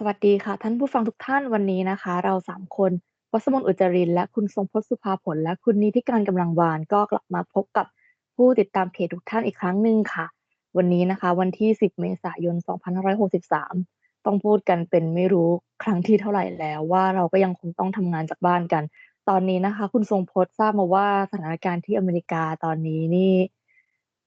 สวัสดีค่ะ ท่านผู้ฟังทุกท่านวันนี้นะคะ เราสามคนวัสมนอุจจรินทร์และคุณทรงพจน์สุภาผล และคุณนิติการกำลังวาน ก็กลับมาพบกับผู้ติดตามเพจทุกท่านอีกครั้งหนึ่งค่ะ วันนี้นะคะ วันที่ 10 เมษายน 2563 ต้องพูดกันเป็นไม่รู้ครั้งที่เท่าไหร่แล้วว่าเราก็ยังคงต้องทำงานจากบ้านกัน ตอนนี้นะคะ คุณทรงพจน์ทราบมาว่าสถานการณ์ที่อเมริกาตอนนี้นี่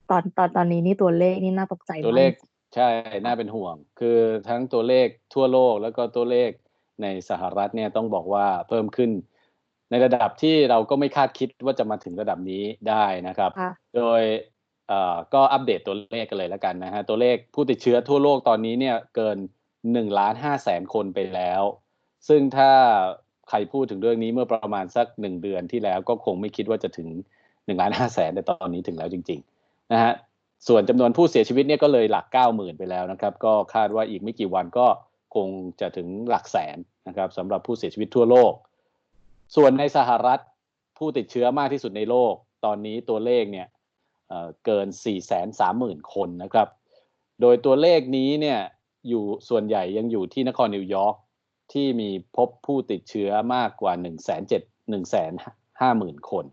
ตอนตอนตอนนี้นี่ตัวเลขนี่น่าตกใจตัวมาเลกข ใช่ น่าเป็นห่วง คือทั้งตัวเลขทั่วโลกแล้วก็ตัวเลขในสหรัฐเนี่ยต้องบอกว่าเพิ่มขึ้น ในระดับที่เราก็ไม่คาดคิดว่าจะมาถึงระดับนี้ได้นะครับค่ะโดยเอ่อก็อัปเดตตัวเลขกันเลยแล้วกันนะฮะ ตัวเลขผู้ติดเชื้อทั่วโลกตอนนี้เนี่ยเกิน1ล้าน5แสนคนไปแล้ว ซึ่งถ้าใครพูดถึงเรื่องนี้เมื่อประมาณสักหนึ่งเดือนที่แล้วก็คงไม่คิดว่าจะถึง1ล้าน5แสนแต่ตอนนี้ถึงแล้วจริง ๆ นะฮะ ส่วนจำนวนผู้เสียชีวิตเนี่ยก็เลยหลัก 90,000 ไปแล้วนะครับ ก็คาดว่าอีกไม่กี่วันก็คงจะถึงหลักแสนนะครับสำหรับผู้เสียชีวิตทั่วโลก ส่วนในสหรัฐผู้ติดเชื้อมากที่สุดในโลก ตอนนี้ตัวเลขเนี่ยเอ่อเกิน 430,000 คนนะครับ โดยตัวเลขนี้เนี่ยอยู่ส่วนใหญ่ยังอยู่ที่นครนิวยอร์กที่มีพบผู้ติดเชื้อมากกว่า 1 7 1 5 0 0 0 0 คน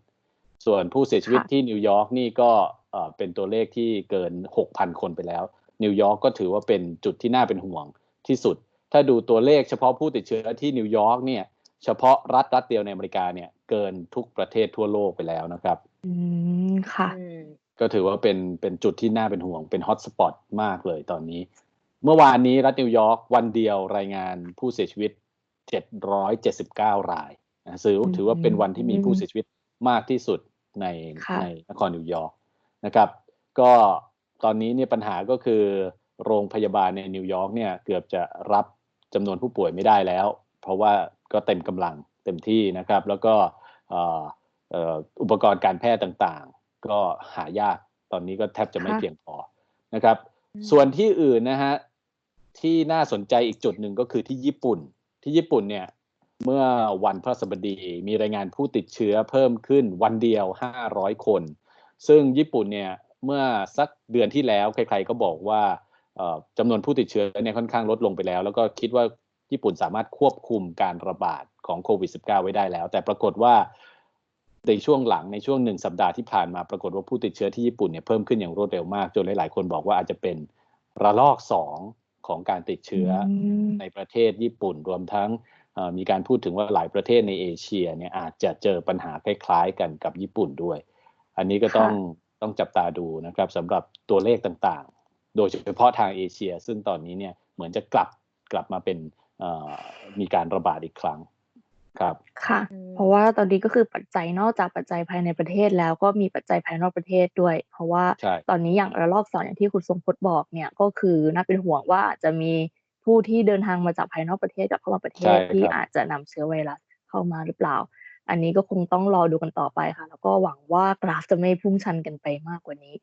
ส่วนผู้เสียชีวิตที่นิวยอร์กนี่ก็ เอ่อเป็นตัวเลขที่เกิน 6,000 คนไปแล้ว นิวยอร์กก็ถือว่าเป็นจุดที่น่าเป็นห่วงที่สุด ถ้าดูตัวเลขเฉพาะผู้ติดเชื้อที่นิวยอร์กเนี่ยเฉพาะรัฐรัฐเดียวในอเมริกาเนี่ยเกินทุกประเทศทั่วโลกไปแล้วนะครับ อืม ค่ะอืมก็ถือว่าเป็นเป็นจุดที่น่าเป็นห่วงเป็นฮอตสปอตมากเลยตอนนี้ เมื่อวานนี้รัฐนิวยอร์กวันเดียวรายงานผู้เสียชีวิต 779 รายนะถือถือว่าเป็นวันที่มีผู้เสียชีวิตมากที่สุดในค่ะในนครนิวยอร์ก นะครับ ก็ตอนนี้เนี่ยปัญหาก็คือโรงพยาบาลในนิวยอร์กเนี่ยเกือบจะรับจำนวนผู้ป่วยไม่ได้แล้ว เพราะว่าก็เต็มกำลังเต็มที่นะครับ แล้วก็เอ่อเอ่ออุปกรณ์การแพทย์ต่างๆ ก็หายากตอนนี้ก็แทบจะไม่ค่ะเพียงพอนะครับ ส่วนที่อื่นนะฮะที่น่าสนใจอีกจุดหนึ่งก็คือที่ญี่ปุ่น ที่ญี่ปุ่นเนี่ยเมื่อวันพฤหัสบดีมีรายงานผู้ติดเชื้อเพิ่มขึ้นวันเดียว 500 คน ซึ่งญี่ปุ่นเนี่ยเมื่อสักเดือนที่แล้วใครๆก็บอกว่าเอ่อจำนวนผู้ติดเชื้อเนี่ยค่อนข้างลดลงไปแล้ว แล้วก็คิดว่าญี่ปุ่นสามารถควบคุมการระบาดของโควิด -19 ไว้ได้แล้ว แต่ปรากฏว่าในช่วงหลังในช่วงหนึ่งสัปดาห์ที่ผ่านมาปรากฏว่าผู้ติดเชื้อที่ญี่ปุ่นเนี่ยเพิ่มขึ้นอย่างรวดเร็วมาก จนหลาย ๆ คนบอกว่าอาจจะเป็นระลอกสองของการติดเชื้ออมในประเทศญี่ปุ่นรวมทั้งเอ่อมีการพูดถึงว่าหลายประเทศในเอเชียเนี่ยอาจจะเจอปัญหาคล้าย ๆ กันกับญี่ปุ่นด้วย อันนี้ก็ต้องต้องจับตาดูนะครับสำหรับตัวเลขต่างๆ โดยเฉพาะทางเอเชีย ซึ่งตอนนี้เนี่ยเหมือนจะกลับกลับมาเป็นเอ่อมีการระบาดอีกครั้งครับค่ะอืมเพราะว่าตอนนี้ก็คือปัจจัยนอกจากปัจจัยภายในประเทศแล้วก็มีปัจจัยภายนอกประเทศด้วย เพราะว่าใช่ตอนนี้อย่างระลอกสองอย่างที่คุณทรงพจน์บอกเนี่ยก็คือน่าเป็นห่วงว่าอาจจะมีผู้ที่เดินทางมาจากภายนอกประเทศกลับเข้ามาประเทศใช่ครับที่อาจจะนำเชื้อไวรัสเข้ามาหรือเปล่า อันนี้ก็คงต้องรอดูกันต่อไปค่ะ แล้วก็หวังว่ากราฟจะไม่พุ่งชันกันไปมากกว่านี้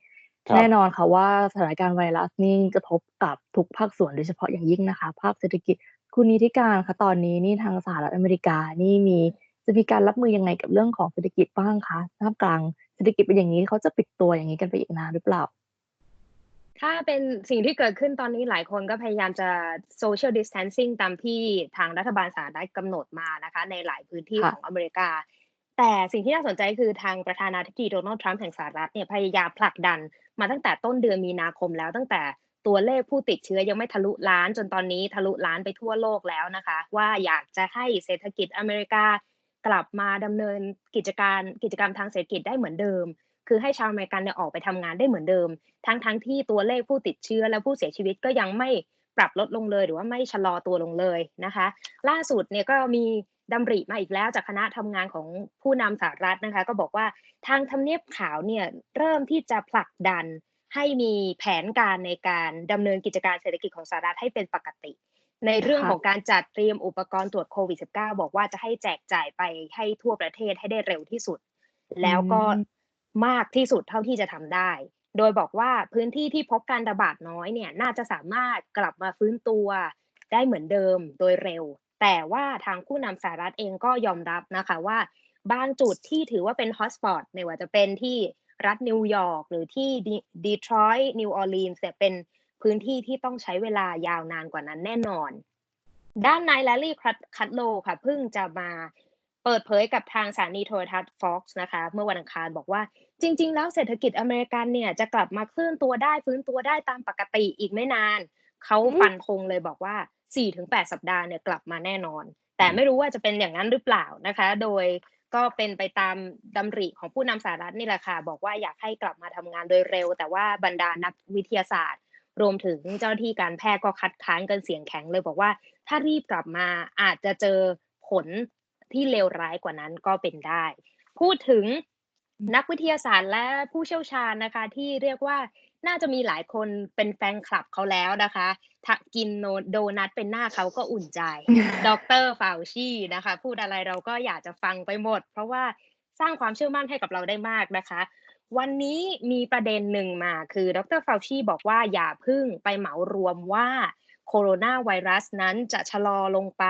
ครับแน่นอนค่ะว่าสถานการณ์ไวรัสนี่กระทบกับทุกภาคส่วนโดยเฉพาะอย่างยิ่งนะคะ ภาคเศรษฐกิจคุณนิติการคะตอนนี้นี่ทางสหรัฐอเมริกานี่มีจะมีการรับมือยังไงกับเรื่องของเศรษฐกิจบ้างคะท่ามกลางเศรษฐกิจเป็นอย่างนี้เขาจะปิดตัวอย่างนี้กันไปอีกนานหรือเปล่า ถ้าเป็นสิ่งที่เกิดขึ้นตอนนี้หลายคนก็พยายามจะ social distancing ตามที่ทางรัฐบาลสหรัฐกำหนดมานะคะ ในหลายพื้นที่ค่ะของอเมริกา แต่สิ่งที่น่าสนใจคือทางประธานาธิบดีโดนัลด์ทรัมป์แห่งสหรัฐเนี่ยพยายามผลักดันมาตั้งแต่ต้นเดือนมีนาคมแล้วตั้งแต่ตัวเลขผู้ติดเชื้อยังไม่ทะลุล้านจนตอนนี้ทะลุล้านไปทั่วโลกแล้วนะคะ ว่าอยากจะให้เศรษฐกิจอเมริกากลับมาดำเนินกิจการกิจกรรมทางเศรษฐกิจได้เหมือนเดิม คือให้ชาวอเมริกันเนี่ยออกไปทำงานได้เหมือนเดิม ทั้งทั้งที่ตัวเลขผู้ติดเชื้อและผู้เสียชีวิตก็ยังไม่ปรับลดลงเลย หรือว่าไม่ชะลอตัวลงเลยนะคะ ล่าสุดเนี่ยก็มีดำริมาอีกแล้วจากคณะทำงานของผู้นำสหรัฐนะคะ ก็บอกว่าทางทำเนียบขาวเนี่ยเริ่มที่จะผลักดันให้มีแผนการในการดำเนินกิจการเศรษฐกิจของสหรัฐให้เป็นปกติ ในเรื่องของการจัดเตรียมอุปกรณ์ตรวจโควิด -19 บอกว่าจะให้แจกจ่ายไปให้ทั่วประเทศให้ได้เร็วที่สุด แล้วก็ มากที่สุดเท่าที่จะทำได้ โดยบอกว่าพื้นที่ที่พบการระบาดน้อยเนี่ยน่าจะสามารถกลับมาฟื้นตัวได้เหมือนเดิมโดยเร็ว แต่ว่าทางผู้นำสหรัฐเองก็ยอมรับนะคะว่าบางจุดที่ถือว่าเป็นฮอตสปอตไม่ว่าจะเป็นที่รัฐนิวยอร์กหรือที่ดีทรอยต์นิวออร์ลีนส์เนี่ยเป็นพื้นที่ที่ต้องใช้เวลายาวนานกว่านั้นแน่นอน ด้านนายแลลี่คัตโลค่ะเพิ่งจะมา เปิดเผยกับทางสถานีโทรทัศน์ Fox นะคะ เมื่อวันอังคารบอกว่า จริง ๆ แล้วเศรษฐกิจอเมริกันเนี่ยจะกลับมาเคลื่อนตัวได้ฟื้นตัวได้ตามปกติอีกไม่นาน เขาฟันธงเลยบอกว่า 4-8 สัปดาห์เนี่ยกลับมาแน่นอน แต่ไม่รู้ว่าจะเป็นอย่างนั้นหรือเปล่านะคะ โดยก็เป็นไปตามดำริของผู้นำสหรัฐนี่แหละค่ะ บอกว่าอยากให้กลับมาทำงานโดยเร็ว แต่ว่าบรรดานักวิทยาศาสตร์ รวมถึงเจ้าหน้าที่การแพทย์ก็คัดค้านกันเสียงแข็งเลยบอกว่าถ้ารีบกลับมาอาจจะเจอผล ที่เลวร้ายกว่านั้นก็เป็นได้ พูดถึงนักวิทยาศาสตร์และผู้เชี่ยวชาญนะคะ ที่เรียกว่าน่าจะมีหลายคนเป็นแฟนคลับเขาแล้วนะคะถ้ากินโนโดนัทเป็นหน้าเขาก็อุ่นใจ ดรฟาวชีนะคะ พูดอะไรเราก็อยากจะฟังไปหมด เพราะว่าสร้างความเชื่อมั่นให้กับเราได้มากนะคะ วันนี้มีประเด็นหนึ่งมาคือดรฟาวชีบอกว่าอย่าเพึ่งไปเหมารวมว่าโคโรนาไวรัสนั้นจะชะลอลงไป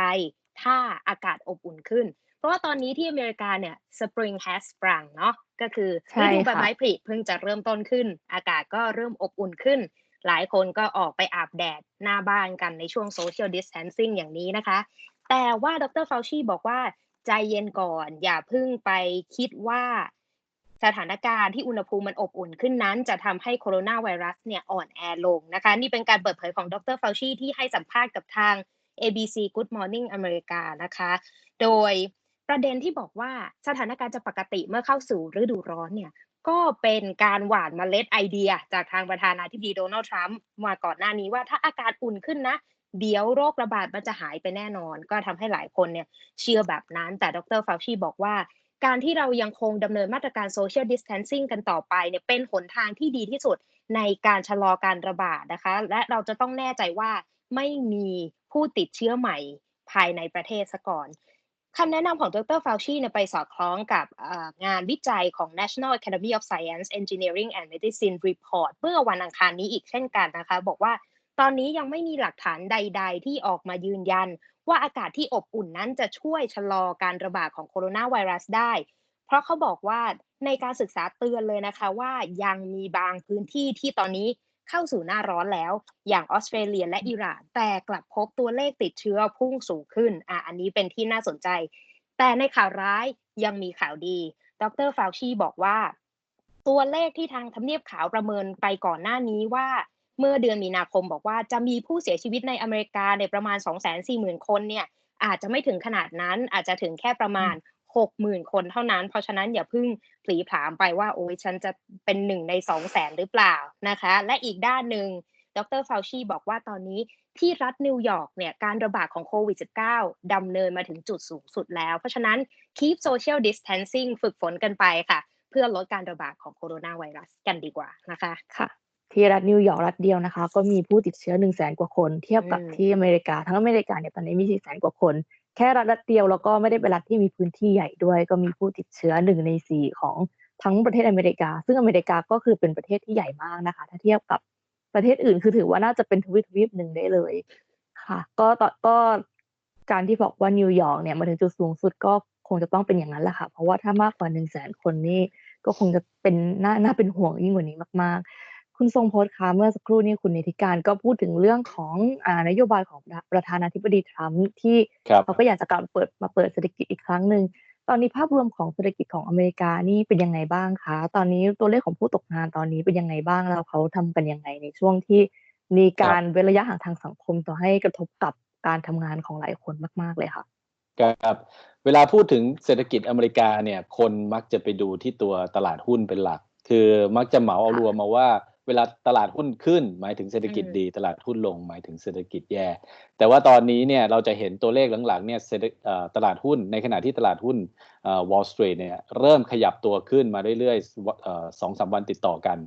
ถ้าอากาศอบอุ่นขึ้น เพราะว่าตอนนี้ที่อเมริกาเนี่ย spring has sprung เนาะก็คือใช่ฤดูใบค่ะไม้ผลิเพิ่งจะเริ่มต้นขึ้น อากาศก็เริ่มอบอุ่นขึ้น หลายคนก็ออกไปอาบแดดหน้าบ้านกันในช่วง social distancing อย่างนี้นะคะ แต่ว่าดรฟาวชีบอกว่าใจเย็นก่อน อย่าเพิ่งไปคิดว่าสถานการณ์ที่อุณหภูมิมันอบอุ่นขึ้นนั้น จะทำให้โคโรนาไวรัสเนี่ยอ่อนแอลงนะคะ นี่เป็นการเปิดเผยของดรฟาวชีที่ให้สัมภาษณ์กับทาง ABC Good Morning อเมริกานะคะ โดยประเด็นที่บอกว่าสถานการณ์จะปกติเมื่อเข้าสู่ฤดูร้อนเนี่ยก็เป็นการหว่านเมล็ดไอเดีย จากทางประธานาธิบดีโดนัลด์ทรัมป์มาก่อนหน้านี้ว่าถ้าอากาศอุ่นขึ้นนะ เดี๋ยวโรคระบาดมันจะหายไปแน่นอน ก็ทำให้หลายคนเนี่ยเชื่อแบบนั้น แต่ดรฟาวชีบอกว่า การที่เรายังคงดำเนินมาตรการ social distancing กันต่อไปเนี่ยเป็นหนทางที่ดีที่สุดในการชะลอการระบาดนะคะ และเราจะต้องแน่ใจว่าไม่มี ผู้ติดเชื้อใหม่ภายในประเทศซะก่อนคำแนะนำของดรฟาวชีไปสอดคล้องกับงานวิจัยของ National Academy of Science Engineering and Medicine Report เมื่อวันอังคารนี้อีกเช่นกันนะคะ บอกว่าตอนนี้ยังไม่มีหลักฐานใด ๆ ที่ออกมายืนยัน ว่าอากาศที่อบอุ่นนั้นจะช่วยชะลอการระบาดของโคโรนาไวรัสได้ เพราะเขาบอกว่าในการศึกษาเตือนเลยนะคะว่ายังมีบางพื้นที่ที่ตอนนี้ เข้าสู่หน้าร้อนแล้ว อย่างออสเตรเลียและอิหร่าน แต่กลับพบตัวเลขติดเชื้อพุ่งสูงขึ้นอะอันนี้เป็นที่น่าสนใจ แต่ในข่าวร้ายยังมีข่าวดี ดรฟาวชีบอกว่า ตัวเลขที่ทางทำเนียบขาวประเมินไปก่อนหน้านี้ว่าเมื่อเดือนมีนาคมบอกว่าจะมีผู้เสียชีวิตในอเมริกาเนี่ยประมาณ 240,000 คนเนี่ยอาจจะไม่ถึงขนาดนั้นอาจจะถึงแค่ประมาณ 60,000คนเท่านั้น เพราะฉะนั้นอย่าเพิ่งผลีผลามไปว่าโอ้ยฉันจะเป็นหนึ่งใน200,000หรือเปล่านะคะ และอีกด้านหนึ่งดรฟาวชีบอกว่าตอนนี้ที่รัฐนิวยอร์กเนี่ยการระบาดของโควิด -19 ดำเนินมาถึงจุดสูงสุดแล้ว เพราะฉะนั้น keep social distancing ฝึกฝนกันไปค่ะ เพื่อลดการระบาดของโคโรนาไวรัสกันดีกว่านะคะค่ะ ที่รัฐนิวยอร์กรัฐเดียวนะคะ ก็มีผู้ติดเชื้อหนึ่งแสนกว่าคน เทียบกับอืมที่อเมริกา ทั้งอเมริกาเนี่ยตอนนี้มีสี่แสนกว่าคน แค่รัฐเดียวแล้วก็ไม่ได้เป็นรัฐที่มีพื้นที่ใหญ่ด้วย ก็มีผู้ติดเชื้อหนึ่งในสี่ของทั้งประเทศอเมริกา ซึ่งอเมริกาก็คือเป็นประเทศที่ใหญ่มากนะคะ ถ้าเทียบกับประเทศอื่น คือถือว่าน่าจะเป็นทวีปทวีปหนึ่งได้เลยค่ะ ก็ต่อก็การที่บอกว่านิวยอร์กเนี่ยมาถึงจุดสูงสุดก็คงจะต้องเป็นอย่างนั้นแหละค่ะ เพราะว่าถ้ามากกว่าหนึ่งแสนคนนี่ก็คงจะเป็นน่าน่าเป็นห่วงยิ่งกว่านี้มาก คุณทรงพจน์คะเมื่อสักครู่นี้คุณนิติการก็พูดถึงเรื่องของอ่านโยบายของประธานาธิบดีทรัมป์ที่ครับเขาก็อยากจะกลับมาเปิดมาเปิดเศรษฐกิจอีกครั้งหนึ่งตอนนี้ภาพรวมของเศรษฐกิจของอเมริกานี่เป็นยังไงบ้างคะ ตอนนี้ตัวเลขของผู้ตกงานตอนนี้เป็นยังไงบ้างแล้วเขาทำกันยังไงในช่วงที่มีการเว้นระยะห่างทางสังคมต่อให้กระทบกับการทำงานของหลายคนมาก ๆเลยค่ะครับเวลาพูดถึงเศรษฐกิจอเมริกาเนี่ยคนมักจะไปดูที่ตัวตลาดหุ้นเป็นหลัก คือมักจะเหมาเอารวมมาว่า เวลาตลาดหุ้นขึ้น หมายถึงเศรษฐกิจอืมดี ตลาดหุ้นลง หมายถึงเศรษฐกิจแย่ แต่ว่าตอนนี้เนี่ยเราจะเห็นตัวเลขหลังๆเนี่ยเศรษฐเอ่อตลาดหุ้นในขณะที่ตลาดหุ้นเอ่อ Wall Street เนี่ยเริ่มขยับตัวขึ้นมาเรื่อยๆวเอ่อสองสามวันติดต่อกัน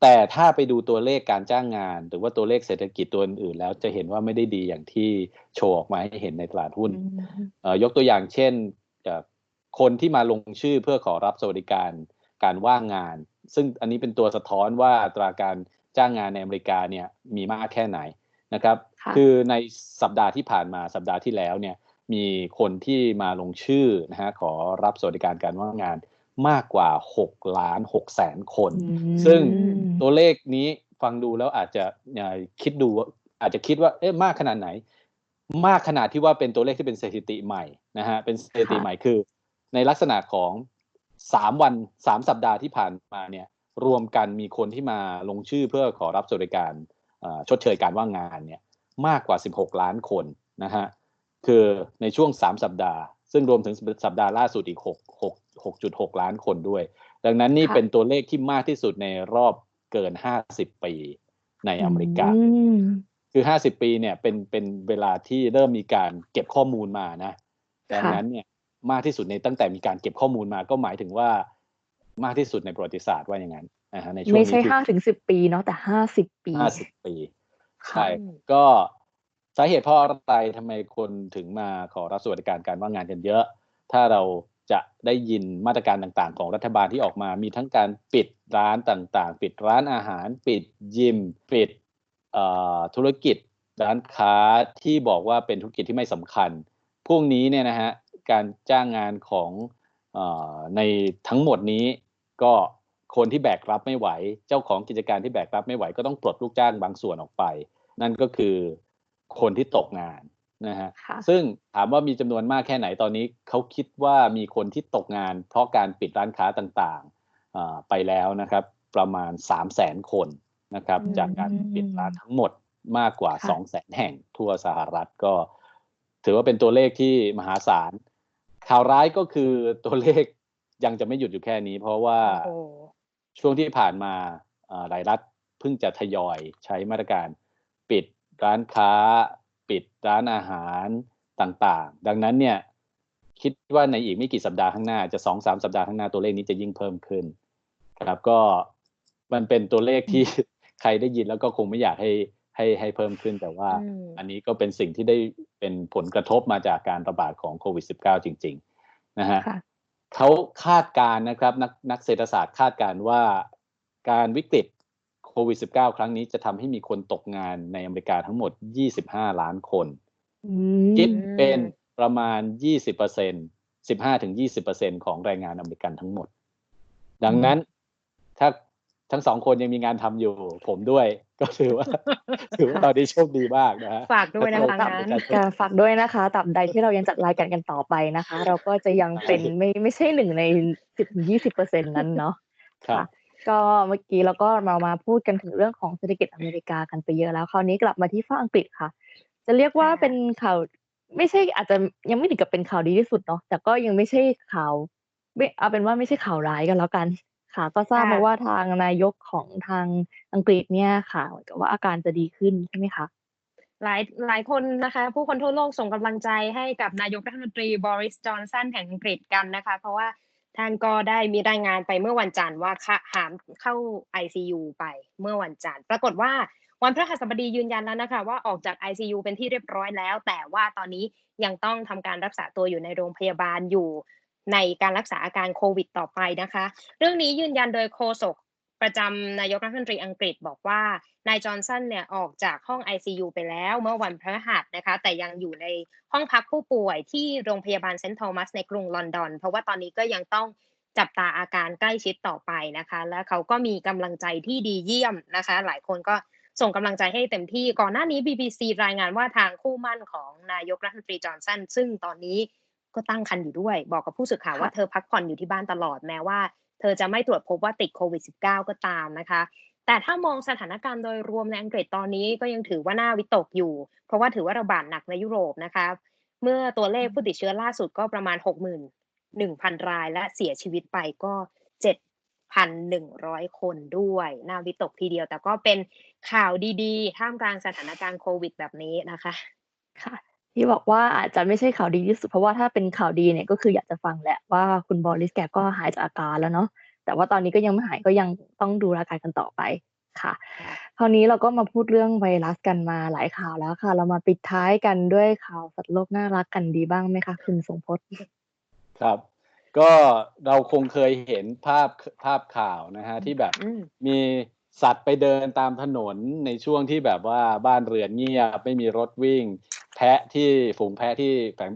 แต่ถ้าไปดูตัวเลขการจ้างงาน หรือว่าตัวเลขเศรษฐกิจตัวอื่นๆแล้วจะเห็นว่าไม่ได้ดีอย่างที่โชว์ออกมาให้เห็นในตลาดหุ้นเอ่อยกตัวอย่างเช่นเอ่อคนที่มาลงชื่อเพื่อขอรับสวัสดิการการว่างงาน ซึ่งอันนี้เป็นตัวสะท้อนว่าอัตราการจ้างงานในอเมริกาเนี่ยมีมากแค่ไหนนะครับค่ะคือในสัปดาห์ที่ผ่านมาสัปดาห์ที่แล้วเนี่ยมีคนที่มาลงชื่อนะฮะขอรับสวัสดิการการว่างงานมากกว่า 6 ล้าน6แสนคน ซึ่งตัวเลขนี้ฟังดูแล้วอาจจะเอ่อคิดดูว่าอาจจะคิดว่าเอ๊ะมากขนาดไหน มากขนาดที่ว่าเป็นตัวเลขที่เป็นสถิติใหม่นะฮะเป็นสถิติค่ะใหม่คือ ในลักษณะของ สามวันสามสัปดาห์ที่ผ่านมาเนี่ยรวมกันมีคนที่มาลงชื่อเพื่อขอรับสวัสดิการเอ่อชดเชยการว่างงานเนี่ยมากกว่า 16 ล้านคนนะฮะคือในช่วง 3 สัปดาห์ ซึ่งรวมถึงสัปดาห์ล่าสุดอีก 6 6 6.6 ล้านคนด้วย ดังนั้นนี่ค่ะเป็นตัวเลขที่มากที่สุดในรอบเกิน 50 ปีในอเมริกาอืมคือ 50 ปีเนี่ยเป็นเป็นเวลาที่เริ่มมีการเก็บข้อมูลมานะดังค่ะนั้นเนี่ย มากที่สุดในตั้งแต่มีการเก็บข้อมูลมาก็หมายถึงว่ามากที่สุดในประวัติศาสตร์ว่าอย่างนั้นนะฮะในช่วงไม่นี้ใช่คือห้าถึงสิบปีเนาะแต่ห้าสิบปีห้าสิบปีค่ะใช่ก็สาเหตุเพราะอะไรทำไมคนถึงมาขอรับสวัสดิการการว่างงานกันเยอะ ถ้าเราจะได้ยินมาตรการต่างๆ ของรัฐบาลที่ออกมา มีทั้งการปิดร้านต่างๆ ปิดร้านอาหาร ปิดยิม ปิดเอ่อธุรกิจร้านค้าที่บอกว่าเป็นธุรกิจที่ไม่สำคัญ พวกนี้เนี่ยนะฮะ การจ้างงานของเออในทั้งหมดนี้ก็คนที่แบกรับไม่ไหว เจ้าของกิจการที่แบกรับไม่ไหว ก็ต้องปลดลูกจ้างบางส่วนออกไป นั่นก็คือคนที่ตกงานนะฮะค่ะซึ่งถามว่ามีจำนวนมากแค่ไหนตอนนี้เขาคิดว่ามีคนที่ตกงาน เพราะการปิดร้านค้าต่างๆอ่าไปแล้วนะครับ ประมาณ 3 0 0แสนคนนะครับอืมจากการปิดร้านทั้งหมดมากกว่าค่ะ2 0 0แสนแห่งทั่วสหรัฐก็ ถือว่าเป็นตัวเลขที่มหาศาล ข่าวร้ายก็คือตัวเลขยังจะไม่หยุดอยู่แค่นี้ เพราะว่าโอ้ช่วงที่ผ่านมาเอ่อหลายรัฐเพิ่งจะทยอยใช้มาตรการ ปิดร้านค้า ปิดร้านอาหารต่างๆ ดังนั้นเนี่ยคิดว่าในอีกไม่กี่สัปดาห์ข้างหน้าจะสองสามสัปดาห์ข้างหน้าตัวเลขนี้จะยิ่งเพิ่มขึ้น ครับก็มันเป็นตัวเลขที่ใครได้ยินแล้วก็คงไม่อยากให้ ให้ให้เพิ่มขึ้นแต่ว่าอืมอันนี้ก็เป็นสิ่งที่ได้เป็นผลกระทบมาจากการระบาดของโควิด -19 จริง ๆ นะฮะค่ะเขาคาดการณ์นะครับนักนักเศรษฐศาสตร์คาดการณ์ว่าการวิกฤตโควิด -19 ครั้งนี้จะทำให้มีคนตกงานในอเมริกาทั้งหมด 25 ล้านคนอืมคิดเป็นประมาณ 20% 15ถึง20%ของแรงงานอเมริกันทั้งหมด ดังนั้นถ้า ทั้งสองคนยังมีงานทำอยู่ ผมด้วย ก็ถือว่า ถือว่าตอนนี้โชคดีมากนะฮะฝากด้วยนะคะแล้วก็งั้นประชาชนการฝากด้วยนะคะตราบใดที่เรายังจัดรายการกันต่อไปนะคะ เราก็จะยังเป็นไม่ไม่ใช่หนึ่งในสิบยี่สิบเปอร์เซ็นนั้นเนาะครับก็เมื่อกี้เราก็มามาพูดกันถึงเรื่องของเศรษฐกิจอเมริกากันไปเยอะแล้ว คราวนี้กลับมาที่ฝั่งอังกฤษค่ะ จะเรียกว่าค่ะเป็นข่าวไม่ใช่อาจจะยังไม่ถึงกับเป็นข่าวดีที่สุดเนาะแต่ก็ยังไม่ใช่ข่าวไม่เอาเป็นว่าไม่ใช่ข่าวร้ายกันแล้วกัน ค่ะ ก็ทราบมาว่าทางนายกของทางอังกฤษเนี่ยค่ะ เหมือนกับว่าอาการจะดีขึ้นใช่ไหมคะ หลาย หลายคนนะคะ ผู้คนทั่วโลกส่งกำลังใจให้กับนายกรัฐมนตรีบริสจอนสันแห่งอังกฤษกันนะคะ เพราะว่าท่านก็ได้มีรายงานไปเมื่อวันจันทร์ว่าค่ะหามเข้า ICU ไปเมื่อวันจันทร์ ปรากฏว่า วันพฤหัสบดียืนยันแล้วนะคะว่า ออกจาก ICU เป็นที่เรียบร้อยแล้ว แต่ว่าตอนนี้ยังต้องทำการรักษาตัวอยู่ในโรงพยาบาลอยู่ ในการรักษาอาการโควิดต่อไปนะคะ เรื่องนี้ยืนยันโดยโฆษกประจำนายกรัฐมนตรีอังกฤษบอกว่านายจอห์นสันเนี่ยออกจากห้อง ICU ไปแล้วเมื่อวันพฤหัสนะคะ แต่ยังอยู่ในห้องพักผู้ป่วยที่โรงพยาบาลเซนต์โทมัสในกรุงลอนดอน เพราะว่าตอนนี้ก็ยังต้องจับตาอาการใกล้ชิดต่อไปนะคะ และเขาก็มีกำลังใจที่ดีเยี่ยมนะคะ หลายคนก็ส่งกำลังใจให้เต็มที่ก่อนหน้านี้ BBC รายงานว่าทางคู่มั่นของนายกรัฐมนตรีจอห์นสันซึ่งตอนนี้ ก็ตั้งครรภ์อยู่ด้วย บอกกับผู้สื่อข่าวว่าค่ะเธอพักผ่อนอยู่ที่บ้านตลอดแม้ว่า เธอจะไม่ตรวจพบว่าติดโควิด -19 ก็ตามนะคะ แต่ถ้ามองสถานการณ์โดยรวมในอังกฤษตอนนี้ก็ยังถือว่าน่าวิตกอยู่ เพราะว่าถือว่าระบาดหนักในยุโรปนะคะ เมื่อตัวเลขผู้ติดเชื้อล่าสุดก็ประมาณ 61,000 ราย และเสียชีวิตไปก็ 7,100 คนด้วย น่าวิตกทีเดียว แต่ก็เป็นข่าวดีๆ ท่ามกลางสถานการณ์โควิดแบบนี้นะคะค่ะ ที่บอกว่าอาจจะไม่ใช่ข่าวดีที่สุด เพราะว่าถ้าเป็นข่าวดีเนี่ยก็คืออยากจะฟังแหละว่าคุณบอริสแกก็หายจากอาการแล้วเนาะแต่ว่าตอนนี้ก็ยังไม่หายก็ยังต้องดูอาการกันต่อไปค่ะค่ะคราวนี้เราก็มาพูดเรื่องไวรัสกันมาหลายข่าวแล้วค่ะ เรามาปิดท้ายกันด้วยข่าวสัตว์โลกน่ารักกันดีบ้างไหมคะคุณสงพจน์ครับ ก็เราคงเคยเห็นภาพภาพข่าวนะฮะที่แบบอืมมีสัตว์ไปเดินตามถนนในช่วงที่แบบว่าบ้านเรือนเงียบไม่มีรถวิ่ง แพะที่ฝูงแพะที่แฝง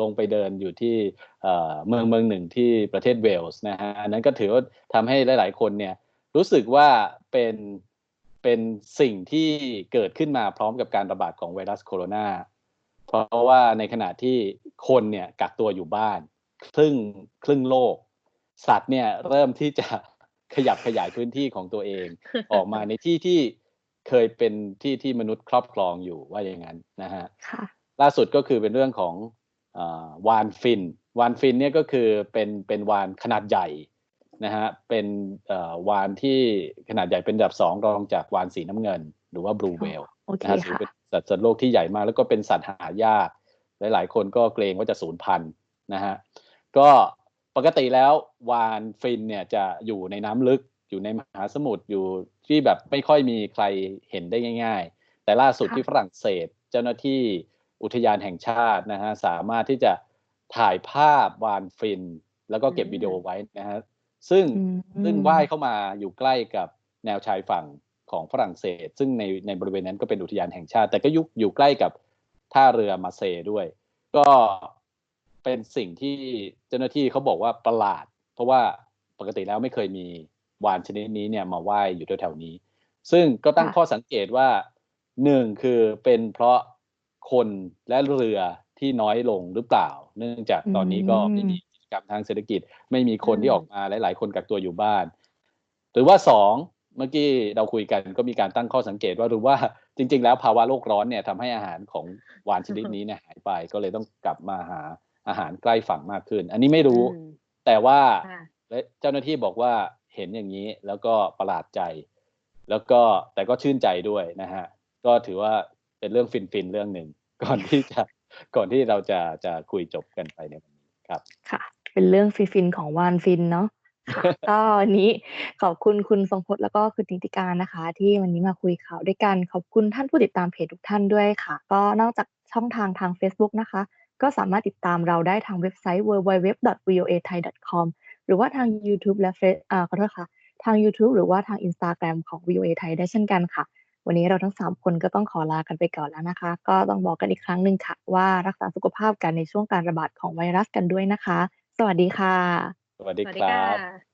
ลงไปเดินอยู่ที่เอ่อเมืองเมืองหนึ่งที่ประเทศเวลส์นะฮะอันนั้นก็ถือว่าทำให้หลาย ๆ คนเนี่ยรู้สึกว่าเป็นเป็นสิ่งที่เกิดขึ้นมาพร้อมกับการระบาดของไวรัสโคโรนาเพราะว่าในขณะที่คนเนี่ยกักตัวอยู่บ้าน ครึ่งครึ่งโลก สัตว์เนี่ยเริ่มที่จะขยับขยายพื้นที่ของตัวเอง ออกมาในที่ที่ เคยเป็นที่ที่มนุษย์ครอบครองอยู่ว่าอย่างนั้นนะฮะค่ะล่าสุดก็คือเป็นเรื่องของอาวานฟิน วานฟินเนี่ยก็คือเป็นเป็นวานขนาดใหญ่นะฮะเป็นเอ่อวานที่ขนาดใหญ่เป็นอันดับสองรองจากวานสีน้ำเงิน หรือว่าบลูเวลโอเคนะฮะถือค่ะเป็นสัตว์สัตว์โลกที่ใหญ่มากแล้วก็เป็นสัตว์หายาก หลาย ๆ คนก็เกรงว่าจะสูญพันธุ์นะฮะก็ปกติแล้ววานฟินเนี่ยจะอยู่ในน้ำลึก อยู่ในมหาสมุทรอยู่ที่แบบไม่ค่อยมีใครเห็นได้ง่าย ๆ แต่ล่าสุดค่ะที่ฝรั่งเศส เจ้าหน้าที่อุทยานแห่งชาตินะฮะสามารถที่จะถ่ายภาพวานฟิน แล้วก็เก็บอืมวิดีโอไว้นะฮะซึ่งอืมซึ่งว่ายเข้ามาอยู่ใกล้กับแนวชายฝั่งของฝรั่งเศส ซึ่งในในบริเวณนั้นก็เป็นอุทยานแห่งชาติ แต่ก็อยุอยู่ใกล้กับท่าเรือมาเซด้วย ก็เป็นสิ่งที่เจ้าหน้าที่เขาบอกว่าประหลาด เพราะว่าปกติแล้วไม่เคยมี วานชนิดนี้เนี่ยมาว่ายอยู่แถวๆนี้ ซึ่งก็ตั้งค่ะข้อสังเกตว่าหนึ่งคือเป็นเพราะคนและเรือที่น้อยลงหรือเปล่า เนื่องจากตอนนี้ก็ไม่มีกิจกรรมทางเศรษฐกิจ ไม่มีคนที่ออกมาหลาย ๆ คนกักตัวอยู่บ้าน หรือว่าสองเมื่อกี้เราคุยกันก็มีการตั้งข้อสังเกตว่าหรือว่าจริง ๆ แล้วภาวะโลกร้อนเนี่ยทำให้อาหารของวานชนิดนี้เนี่ยหายไปก็เลยต้องกลับมาหาอาหารใกล้ฝั่งมากขึ้น อันนี้ไม่รู้อืมแต่ว่าค่ะและเจ้าหน้าที่บอกว่า เห็นอย่างนี้แล้วก็ประหลาดใจ แล้วก็แต่ก็ชื่นใจด้วยนะฮะ ก็ถือว่าเป็นเรื่องฟินๆเรื่องหนึ่งก่อนที่จะก่อนที่เราจะจะคุยจบกันไปในวันนี้ครับ ค่ะ เป็นเรื่องฟินๆของวานฟินเนาะค่ะก็วันนี้ขอบคุณคุณทรงพจน์แล้วก็คุณนิติการนะคะ ที่วันนี้มาคุยข่าวด้วยกันขอบคุณท่านผู้ติดตามเพจทุกท่านด้วยค่ะ ก็นอกจากช่องทางทาง Facebook นะคะ ก็สามารถติดตามเราได้ทางเว็บไซต์ www.voathai.com ห รือว่าทาง YouTube และเฟซอ่าขอโทษค่ะ ทาง YouTube หรือว่าทาง Instagram ของ VOA ไทยได้เช่นกันค่ะ วันนี้เราทั้ง 3 คนก็ต้องขอลากันไปก่อนแล้วนะคะ ก็ต้องบอกกันอีกครั้งหนึ่งค่ะ ว่ารักษาสุขภาพกันในช่วงการระบาดของไวรัสกันด้วยนะคะ สวัสดีค่ะ สวัสดีสวัสคดีรัค่บะ